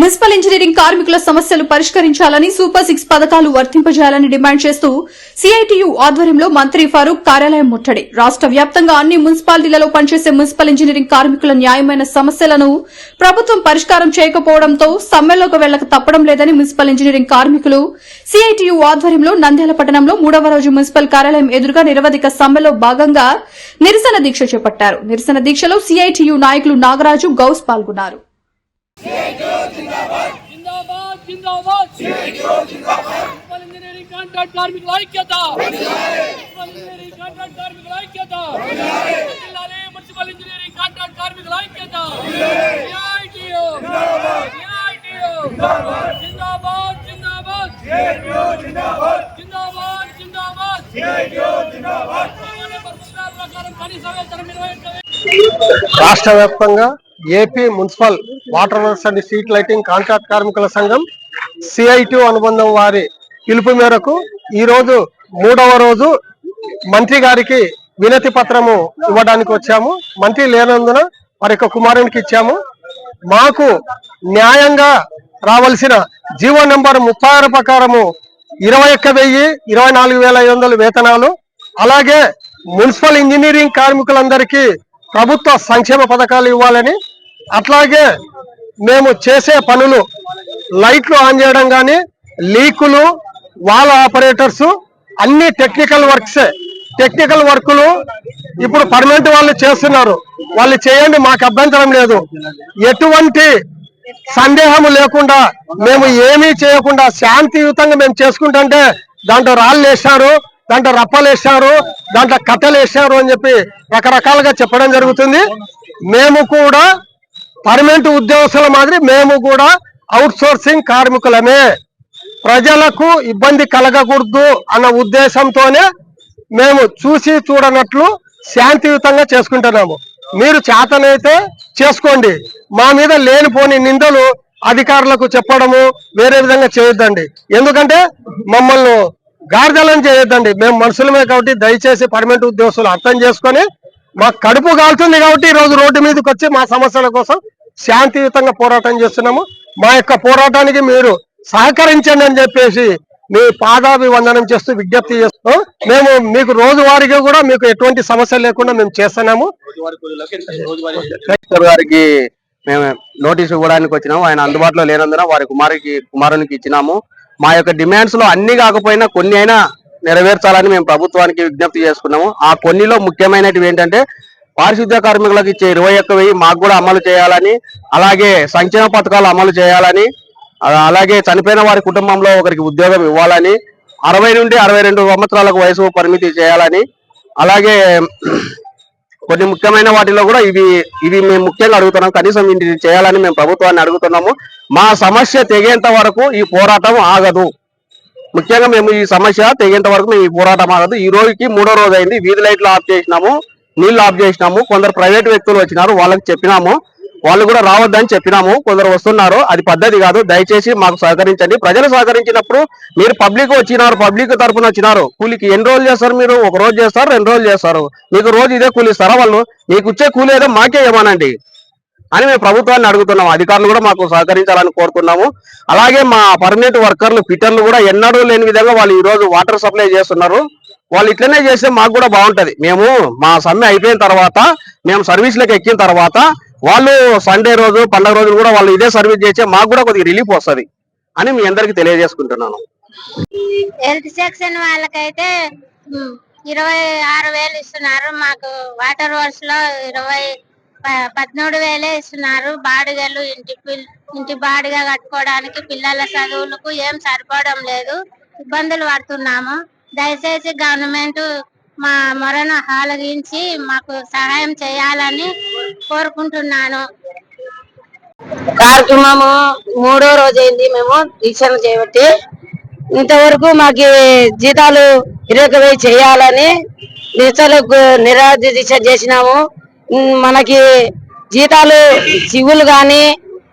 municipal engineering కార్మికుల సమస్యలు పరిష్కరించాలని సూపర్ సిక్స్ పథకాలు వర్తింపజేయాలని డిమాండ్ చేస్తూ సీఐటియు ఆధ్వర్యంలో మంత్రి ఫరూక్ కార్యాలయం ముట్టడి. రాష్ట వ్యాప్తంగా అన్ని మున్సిపాలిటీలలో పనిచేసే మున్సిపల్ ఇంజనీరింగ్ కార్మికుల న్యాయమైన సమస్యలను ప్రభుత్వం పరిష్కారం చేయకపోవడంతో సమ్మెలోకి వెళ్ళక తప్పడం లేదని మున్సిపల్ ఇంజనీరింగ్ కార్మికులు సీఐటియు ఆధ్వర్యంలో నంద్యాల పట్టణంలో మూడవ రోజు మున్సిపల్ కార్యాలయం ఎదురుగా నిరవధిక సమ్మెలో భాగంగా నిరసన దీక్ష చేపట్టారు. నిరసన దీక్షలో సీఐటియు నాయకులు నాగరాజు గౌస్ పాల్గొన్నారు. జిందాబాద్! మున్సిపల్ ఇంజనీరింగ్ కాంట్రాక్ట్ కార్మికుల ఐక్యత! మున్సిపల్ ఇంజనీరింగ్ కాంట్రాక్ట్ కార్మికుల ఐక్యత! జిల్లాలే మున్సిపల్ ఇంజనీరింగ్ కాంట్రాక్ట్ కార్మికుల ఐక్యత! జిందాబాద్! జిందాబాద్! జిందాబాద్! జిందాబాద్! ప్రకారం కనీస వేతనం ఇరవై రాష్ట్ర వ్యాప్తంగా AP municipal water works and street lighting contract కార్మికుల సంఘం సిఐటి అనుబంధం వారి పిలుపు మేరకు ఈరోజు మూడవ రోజు మంత్రి గారికి వినతి పత్రము ఇవ్వడానికి వచ్చాము. మంత్రి లేనందున వారి యొక్క కుమారునికి ఇచ్చాము. మాకు న్యాయంగా రావాల్సిన జీవో నెంబర్ ముప్పై ఆరు ప్రకారము ఇరవై ఒక్క వెయ్యి ఇరవై నాలుగు వేల ఐదు వందల వేతనాలు అలాగే మున్సిపల్ ఇంజనీరింగ్ కార్మికులందరికీ ప్రభుత్వ సంక్షేమ పథకాలు ఇవ్వాలని అట్లాగే మేము చేసే పనులు లైట్లు ఆన్ చేయడం కానీ లీకులు వాల్ ఆపరేటర్స్ అన్ని టెక్నికల్ వర్క్సే. టెక్నికల్ వర్కులు ఇప్పుడు పర్మనెంట్ వాళ్ళు చేస్తున్నారు. వాళ్ళు చేయండి మాకు అభ్యంతరం లేదు. ఎటువంటి సందేహం లేకుండా మేము ఏమీ చేయకుండా శాంతియుతంగా మేము చేసుకుంటుంటే దాంట్లో రాళ్ళు వేశారు దాంట్లో రప్పలు వేశారు దాంట్లో కట్టెలు అని చెప్పి రకరకాలుగా చెప్పడం జరుగుతుంది. మేము కూడా పర్మనెంట్ ఉద్యోగస్తుల మాదిరి మేము కూడా అవుట్ సోర్సింగ్ కార్మికులమే ప్రజలకు ఇబ్బంది కలగకూడదు అన్న ఉద్దేశంతోనే మేము చూసి చూడనట్లు శాంతియుతంగా చేసుకుంటున్నాము. మీరు చేతనైతే చేసుకోండి. మా మీద లేనిపోని నిందలు అధికారులకు చెప్పడము వేరే విధంగా చేయొద్దండి. ఎందుకంటే మమ్మల్ని గార్జలం చేయొద్దండి. మేము మనుషులమే కాబట్టి దయచేసి పర్మనెంట్ ఉద్యోగస్తులు అర్థం చేసుకొని మా కడుపు కాలుతుంది కాబట్టి ఈ రోజు రోడ్డు మీదకి వచ్చి మా సమస్యల కోసం శాంతియుతంగా పోరాటం చేస్తున్నాము. మా యొక్క పోరాటానికి మీరు సహకరించండి అని చెప్పేసి మీ పాదాభివందనం చేస్తూ విజ్ఞప్తి చేస్తూ మేము మీకు రోజువారీగా కూడా మీకు ఎటువంటి సమస్య లేకుండా మేము చేస్తున్నాము. గారికి మేము నోటీస్ ఇవ్వడానికి వచ్చినాము. ఆయన అందుబాటులో లేనందున వారి కుమారికి కుమారునికి ఇచ్చినాము. మా యొక్క డిమాండ్స్లో అన్ని కాకపోయినా కొన్ని అయినా నెరవేర్చాలని మేము ప్రభుత్వానికి విజ్ఞప్తి చేసుకున్నాము. ఆ కొన్నిలో ముఖ్యమైనటివి ఏంటంటే పారిశుద్ధ్య కార్మికులకు ఇచ్చే ఇరవై ఒక్క వెయ్యి మాకు కూడా అమలు చేయాలని అలాగే సంక్షేమ పథకాలు అమలు చేయాలని అలాగే చనిపోయిన వారి కుటుంబంలో ఒకరికి ఉద్యోగం ఇవ్వాలని అరవై నుండి అరవై రెండు సంవత్సరాలకు వయసు పరిమితి చేయాలని అలాగే కొన్ని ముఖ్యమైన వాటిలో కూడా ఇవి ఇవి మేము ముఖ్యంగా అడుగుతున్నాం. కనీసం ఇది చేయాలని మేము ప్రభుత్వాన్ని అడుగుతున్నాము. మా సమస్య తెగేంత వరకు ఈ పోరాటం ఆగదు. ముఖ్యంగా మేము ఈ సమస్య తెగేంత వరకు మేము ఈ పోరాటం ఆగదు. ఈ రోజుకి మూడో రోజు అయింది. వీధి లైట్లు ఆఫ్ చేసినాము. నీళ్ళు ఆఫ్ చేసినాము. కొందరు ప్రైవేట్ వ్యక్తులు వచ్చినారు. వాళ్ళకి చెప్పినాము. వాళ్ళు కూడా రావద్దని చెప్పినాము. కొందరు వస్తున్నారు. అది పద్ధతి కాదు. దయచేసి మాకు సహకరించండి. ప్రజలు సహకరించినప్పుడు మీరు పబ్లిక్ వచ్చినారు. పబ్లిక్ తరపున వచ్చినారు. కూలికి ఎన్ని రోజులు చేస్తారు మీరు? ఒక రోజు చేస్తారు. రెండు రోజులు చేస్తారు. మీకు రోజు ఇదే కూలి ఇస్తారా వాళ్ళు? మీకు వచ్చే కూలి ఏదో మాకే ఇవ్వనండి అని మేము ప్రభుత్వాన్ని అడుగుతున్నాము అధికారులు కూడా మాకు సహకరించాలని కోరుతున్నాము అలాగే మా పర్మనెంట్ వర్కర్లు ఫిటర్లు కూడా ఎన్నడూ లేని విధంగా వాళ్ళు ఈరోజు వాటర్ సప్లై చేస్తున్నారు. వాళ్ళు ఇట్లనే చేస్తే మాకు కూడా బాగుంటది. మేము మా సమ్మె అయిపోయిన తర్వాత మేము సర్వీస్లకు ఎక్కిన తర్వాత వాళ్ళు సండే రోజు పండగ రోజు కూడా వాళ్ళు ఇదే సర్వీస్ చేస్తే మాకు కూడా కొద్దిగా రిలీఫ్ వస్తుంది అని మీ అందరికి తెలియజేసుకుంటున్నాను. హెల్త్ సెక్షన్ వాళ్ళకైతే ఇరవై ఆరు వేలు ఇస్తున్నారు. మాకు వాటర్ వర్క్స్లో ఇరవై ప- వేలే ఇస్తున్నారు. బాడిగలు ఇంటి పిల్- ఇంటి బాడిగ కట్టుకోవడానికి పిల్లల చదువులకు ఏం సరిపోవడం లేదు. ఇబ్బందులు పడుతున్నాము. దయచేసి గవర్నమెంట్ మా మొరను ఆలగించి మాకు సహాయం చేయాలని కోరుకుంటున్నాను. కార్యక్రమము మూడో రోజైంది మేము దీక్షను చేయబట్టి ఇంతవరకు మాకు జీతాలు ఇరవై చేయాలని నిరసనకు నిరాధ దీక్ష చేసినాము. మనకి జీతాలు చివులు కానీ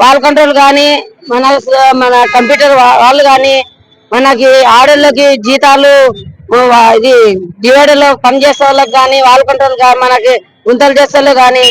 వాల్ కంట్రోల్ కానీ మన మన కంప్యూటర్ వాళ్ళు కానీ మనకి ఆడోళ్ళకి జీతాలు ఇది డివైడర్ పనిచేసే వాళ్ళకి కానీ వాళ్ళ కంట్రోల్ మనకి గుంతలు చేసే కానీ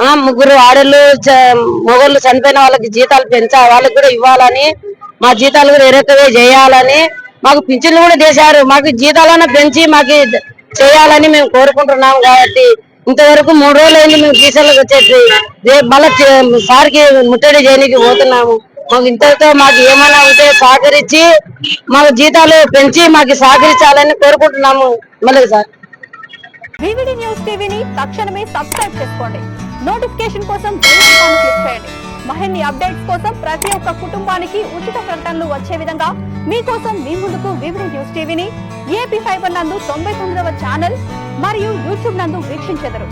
ఆ ముగ్గురు ఆడోళ్ళు చ- మొగోళ్ళు చనిపోయిన వాళ్ళకి జీతాలు పెంచా వాళ్ళకి కూడా ఇవ్వాలని మా జీతాలు కూడా ఎరకవే చేయాలని మాకు పింఛన్లు కూడా చేశారు. మాకు జీతాలన్నా పెంచి మాకు చేయాలని మేము కోరుకుంటున్నాం కాబట్టి ఇంతవరకు మూడు రోజులు అయింది మేము కీసలకు వచ్చేసి రేపు మళ్ళీ సార్కి ముట్టడి చేయడానికి పోతున్నాము. మాకు ఇంతతో మాకు ఏమైనా ఉంటే సహకరించి మాకు జీతాలు పెంచి మాకు సహకరించాలని కోరుకుంటున్నాము. మళ్ళీ సార్. వివిడి న్యూస్ టీవీని తక్షణమే సబ్స్క్రైబ్ చేసుకోండి. నోటిఫికేషన్ కోసం బెల్ ఐకాన్ క్లిక్ చేయండి. మరిన్ని అప్డేట్స్ కోసం ప్రతి ఒక్క కుటుంబానికి ఉచిత ప్రకటనలు వచ్చే విధంగా మీకోసం మీ ముందుకు వివిడి న్యూస్ టీవీని ఏపీ ఫైబర్ నందు తొంభై తొమ్మిదవ ఛానల్ మరియు యూట్యూబ్ నందు వీక్షించెదరు.